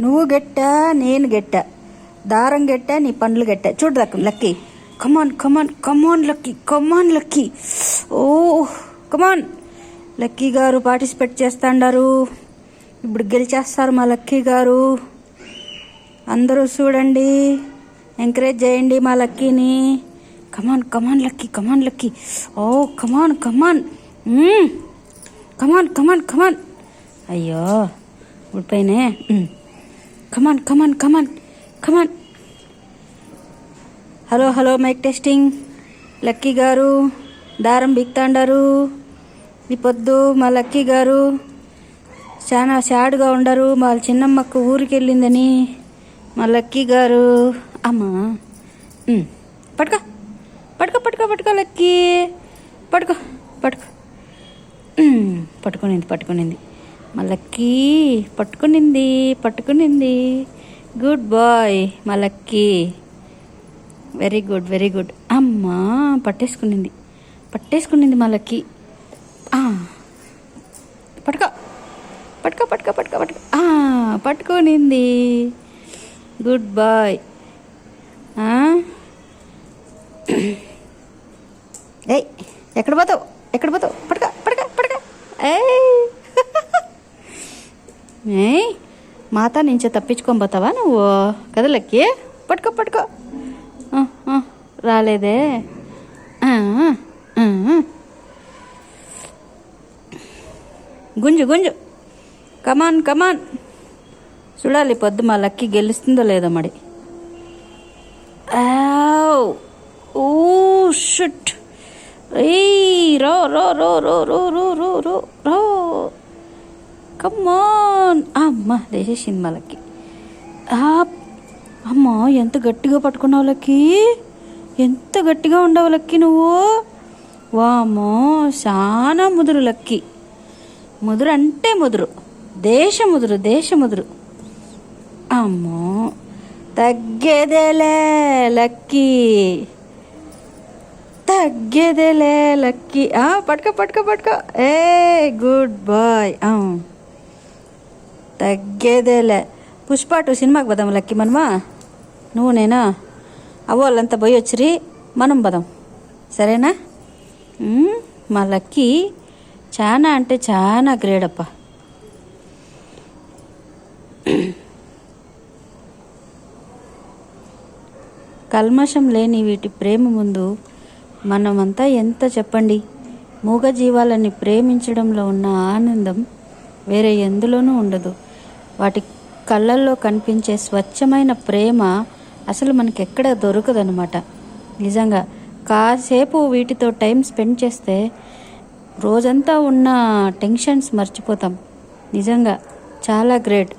నువ్వు గెట్ట నేను గెట్ట. దారం గెట్ట నీ పండ్లు గెట్ట. చూడు రకం Lucky. Come on come on come on Lucky. Come on Lucky. Oh come on Lucky గారు పార్టిసిపేట్ చేస్తాండారు. ఇప్పుడు గెలిచేస్తారు మా లక్కీ గారు. అందరూ చూడండి. ఎంకరేజ్ చేయండి మా లక్కీని. Come on come on Lucky come on Lucky. Oh come on come on come on come on come on అయ్యో ఉడిపోయినే come on come on come on come on hello hello mic testing Lucky గారు దారం బిక్తాండారు ఈ పొద్దు మా lucky గారు చాలా సాడ్గా ఉండరు. మా చిన్నమ్మకు ఊరికి వెళ్ళిందని మా లక్కీ గారు అమ్మా. పట్టుకో. పట్టుకో పట్టుకో పట్టుకో లక్కీ పట్టుకో పట్టుకో. పట్టుకునింది పట్టుకునింది. మలక్కి పట్టుకునింది పట్టుకునింది. గుడ్ బాయ్ మలక్కి. వెరీ గుడ్ వెరీ గుడ్ అమ్మా పట్టేసుకునింది. పట్టేసుకునింది మలక్కి. పట్టుకో. పట్టుకో పట్టుకో పట్టుకో పట్టుకో. పట్టుకునింది. గుడ్ బాయ్ ఏయ్ ఎక్కడ పోతావు? ఎక్కడ పోతావు పట్టుకో పట్టుకో పట్టుకో ఏయ్ ఏయ్ మాతా నుంచి తప్పించుకొని పోతావా నువ్వు? కదలక్కి పట్టుకో పట్టుకో. రాలేదే. గుంజు గుంజు. కమాన్ కమాన్ చూడాలి పొద్దు మా లక్కీ గెలుస్తుందో లేదో మరి. ఆవ్. ఓ షుట్ రో రో రో రో రో రో రో రో రో. కమ్మాన్ అమ్మ లేచేసింది మా ఆ, అమ్మ ఎంత గట్టిగా పట్టుకున్నావు లక్కీ? ఎంత గట్టిగా ఉండవు లక్కీ నువ్వు? వామో చాలా ముదురు లక్కీ. ముదురు అంటే ముదురు. దేశ ముదురు దేశ ముదురు. అమ్మో తగ్గేదేలే లక్కీ. తగ్గేదేలే లక్కీ. ఆ, పట్టుకో పట్టుకో పట్టుకో. ఏ గుడ్ బాయ్. తగ్గేదేలే. పుష్ప టూ సినిమాకి పోదాం లక్కీ మనమా? నువ్వు నేనా? అవ్వాళ్ళంతా పోయి వచ్చిరి మనం పోదాం. సరేనా? మా లక్కీ చాలా అంటే చాలా గ్రేడ్ అప్ప. కల్మషం లేని వీటి ప్రేమ ముందు మనమంతా ఎంత చెప్పండి? మూగజీవాలని ప్రేమించడంలో ఉన్న ఆనందం వేరే ఎందులోనూ ఉండదు. వాటి కళ్ళల్లో కనిపించే స్వచ్ఛమైన ప్రేమ అసలు మనకి ఎక్కడ దొరకదనమాట నిజంగా కాసేపు వీటితో టైం స్పెండ్ చేస్తే రోజంతా ఉన్న టెన్షన్స్ మర్చిపోతాం. నిజంగా చాలా గ్రేట్.